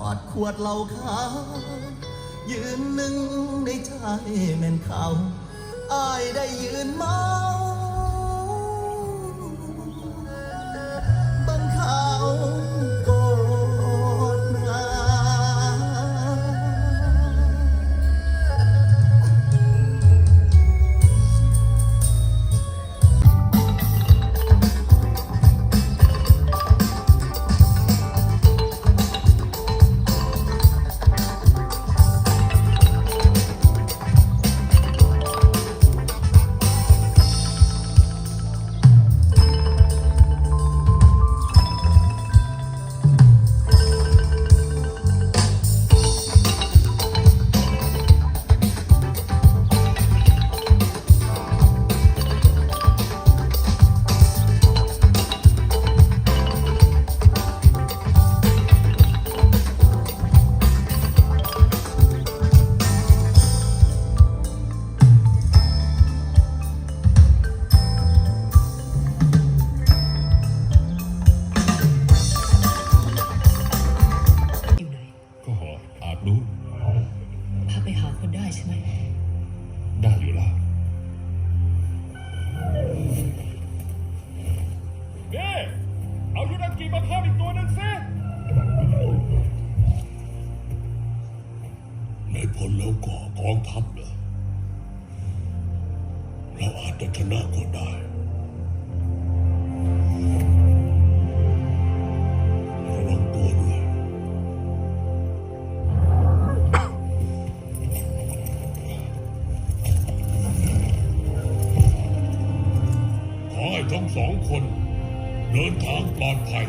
อดขวดเหล้าขาวยืนหนึ่งในใจแม่นเขาอายได้ยืนมา รู้ พาไปหาคนได้ใช่ไหม ได้อยู่แล้วเอ๊เอายุนันกีมาเพิ่มอีกตัวหนึ่งสิในพลแล้วก็กองทัพเหรอเราอาจจะชนะก็ได้ ทั้งสองคน เดินทางปลอดภัย